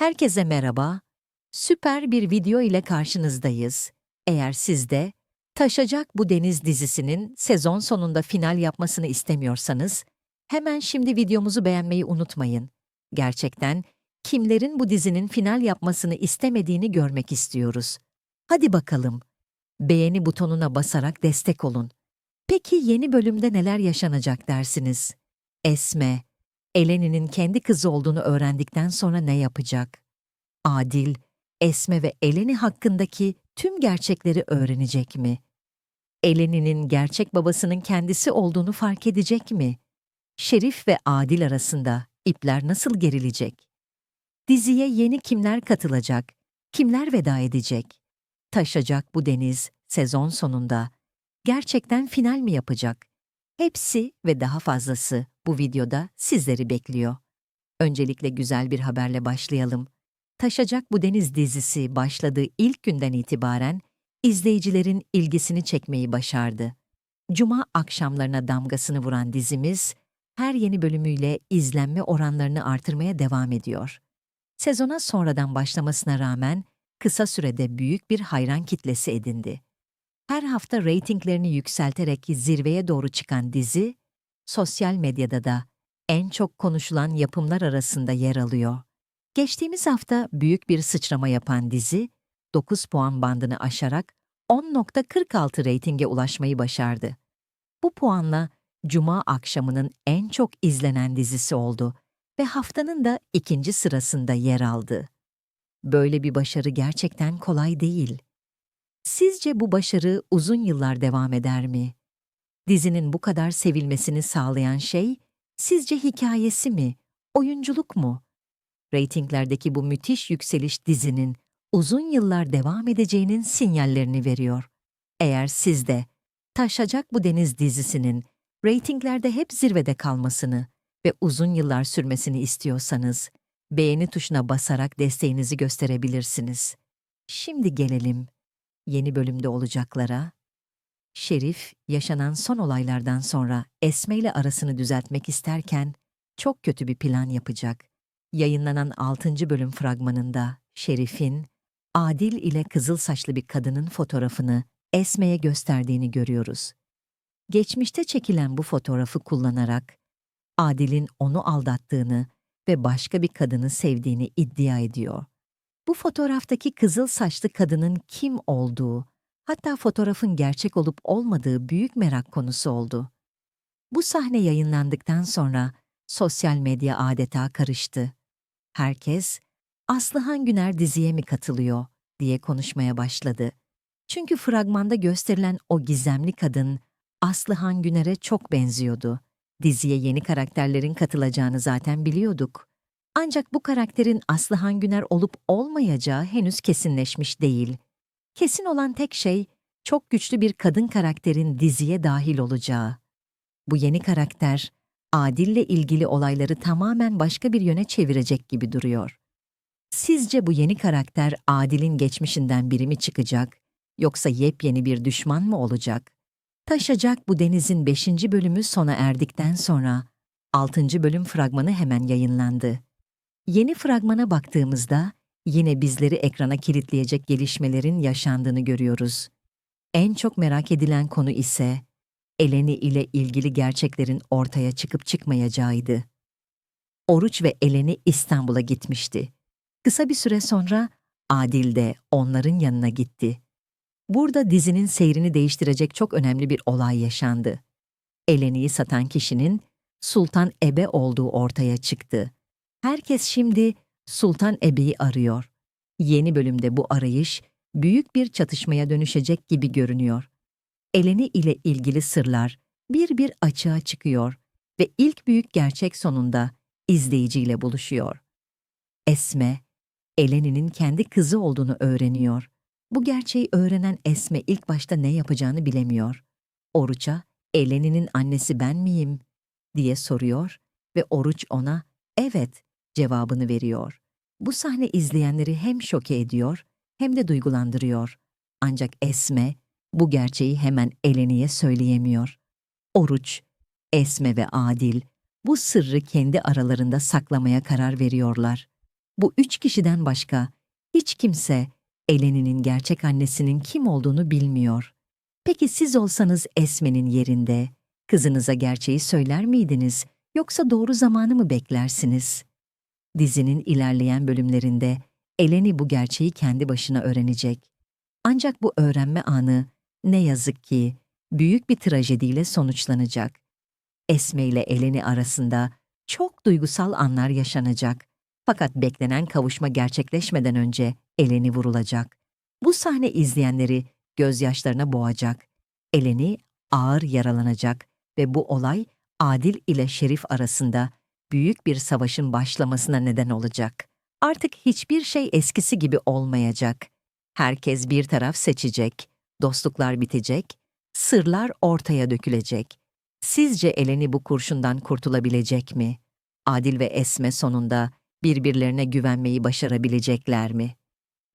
Herkese merhaba. Süper bir video ile karşınızdayız. Eğer siz de Taşacak Bu Deniz dizisinin sezon sonunda final yapmasını istemiyorsanız, hemen şimdi videomuzu beğenmeyi unutmayın. Gerçekten kimlerin bu dizinin final yapmasını istemediğini görmek istiyoruz. Hadi bakalım. Beğeni butonuna basarak destek olun. Peki yeni bölümde neler yaşanacak dersiniz? Esme, Eleni'nin kendi kızı olduğunu öğrendikten sonra ne yapacak? Adil, Esme ve Eleni hakkındaki tüm gerçekleri öğrenecek mi? Eleni'nin gerçek babasının kendisi olduğunu fark edecek mi? Şerif ve Adil arasında ipler nasıl gerilecek? Diziye yeni kimler katılacak? Kimler veda edecek? Taşacak bu deniz sezon sonunda gerçekten final mi yapacak? Hepsi ve daha fazlası bu videoda sizleri bekliyor. Öncelikle güzel bir haberle başlayalım. Taşacak bu deniz dizisi başladığı ilk günden itibaren izleyicilerin ilgisini çekmeyi başardı. Cuma akşamlarına damgasını vuran dizimiz her yeni bölümüyle izlenme oranlarını artırmaya devam ediyor. Sezona sonradan başlamasına rağmen kısa sürede büyük bir hayran kitlesi edindi. Her hafta reytinglerini yükselterek zirveye doğru çıkan dizi, sosyal medyada da en çok konuşulan yapımlar arasında yer alıyor. Geçtiğimiz hafta büyük bir sıçrama yapan dizi, 9 puan bandını aşarak 10.46 reytinge ulaşmayı başardı. Bu puanla Cuma akşamının en çok izlenen dizisi oldu ve haftanın da ikinci sırasında yer aldı. Böyle bir başarı gerçekten kolay değil. Sizce bu başarı uzun yıllar devam eder mi? Dizinin bu kadar sevilmesini sağlayan şey, sizce hikayesi mi, oyunculuk mu? Ratinglerdeki bu müthiş yükseliş dizinin uzun yıllar devam edeceğinin sinyallerini veriyor. Eğer siz de Taşacak Bu Deniz dizisinin reytinglerde hep zirvede kalmasını ve uzun yıllar sürmesini istiyorsanız, beğeni tuşuna basarak desteğinizi gösterebilirsiniz. Şimdi gelelim yeni bölümde olacaklara. Şerif, yaşanan son olaylardan sonra Esme ile arasını düzeltmek isterken çok kötü bir plan yapacak. Yayınlanan 6. bölüm fragmanında Şerif'in Adil ile kızıl saçlı bir kadının fotoğrafını Esme'ye gösterdiğini görüyoruz. Geçmişte çekilen bu fotoğrafı kullanarak Adil'in onu aldattığını ve başka bir kadını sevdiğini iddia ediyor. Bu fotoğraftaki kızıl saçlı kadının kim olduğu, hatta fotoğrafın gerçek olup olmadığı büyük merak konusu oldu. Bu sahne yayınlandıktan sonra sosyal medya adeta karıştı. Herkes, Aslıhan Güner diziye mi katılıyor diye konuşmaya başladı. Çünkü fragmanda gösterilen o gizemli kadın Aslıhan Güner'e çok benziyordu. Diziye yeni karakterlerin katılacağını zaten biliyorduk. Ancak bu karakterin Aslıhan Güner olup olmayacağı henüz kesinleşmiş değil. Kesin olan tek şey, çok güçlü bir kadın karakterin diziye dahil olacağı. Bu yeni karakter, Adil'le ilgili olayları tamamen başka bir yöne çevirecek gibi duruyor. Sizce bu yeni karakter Adil'in geçmişinden biri mi çıkacak, yoksa yepyeni bir düşman mı olacak? Taşacak bu denizin 5. bölümü sona erdikten sonra 6. bölüm fragmanı hemen yayınlandı. Yeni fragmana baktığımızda yine bizleri ekrana kilitleyecek gelişmelerin yaşandığını görüyoruz. En çok merak edilen konu ise Eleni ile ilgili gerçeklerin ortaya çıkıp çıkmayacağıydı. Oruç ve Eleni İstanbul'a gitmişti. Kısa bir süre sonra Adil de onların yanına gitti. Burada dizinin seyrini değiştirecek çok önemli bir olay yaşandı. Eleni'yi satan kişinin Sultan Ebe olduğu ortaya çıktı. Herkes şimdi Sultan Ebe'yi arıyor. Yeni bölümde bu arayış büyük bir çatışmaya dönüşecek gibi görünüyor. Eleni ile ilgili sırlar bir bir açığa çıkıyor ve ilk büyük gerçek sonunda izleyiciyle buluşuyor. Esme, Eleni'nin kendi kızı olduğunu öğreniyor. Bu gerçeği öğrenen Esme ilk başta ne yapacağını bilemiyor. Oruç'a, Eleni'nin annesi ben miyim? diye soruyor ve Oruç ona evet cevabını veriyor. Bu sahne izleyenleri hem şoke ediyor hem de duygulandırıyor. Ancak Esme bu gerçeği hemen Eleni'ye söyleyemiyor. Oruç, Esme ve Adil bu sırrı kendi aralarında saklamaya karar veriyorlar. Bu üç kişiden başka hiç kimse Eleni'nin gerçek annesinin kim olduğunu bilmiyor. Peki siz olsanız Esme'nin yerinde, kızınıza gerçeği söyler miydiniz yoksa doğru zamanı mı beklersiniz? Dizinin ilerleyen bölümlerinde Eleni bu gerçeği kendi başına öğrenecek. Ancak bu öğrenme anı ne yazık ki büyük bir trajediyle sonuçlanacak. Esme ile Eleni arasında çok duygusal anlar yaşanacak. Fakat beklenen kavuşma gerçekleşmeden önce Eleni vurulacak. Bu sahne izleyenleri gözyaşlarına boğacak. Eleni ağır yaralanacak ve bu olay Adil ile Şerif arasında büyük bir savaşın başlamasına neden olacak. Artık hiçbir şey eskisi gibi olmayacak. Herkes bir taraf seçecek, dostluklar bitecek, sırlar ortaya dökülecek. Sizce Eleni bu kurşundan kurtulabilecek mi? Adil ve Esme sonunda birbirlerine güvenmeyi başarabilecekler mi?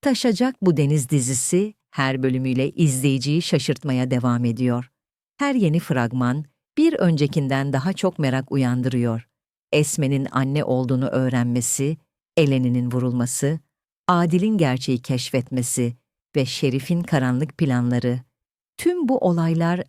Taşacak bu deniz dizisi her bölümüyle izleyiciyi şaşırtmaya devam ediyor. Her yeni fragman bir öncekinden daha çok merak uyandırıyor. Esme'nin anne olduğunu öğrenmesi, Eleni'nin vurulması, Adil'in gerçeği keşfetmesi ve Şerif'in karanlık planları. Tüm bu olaylar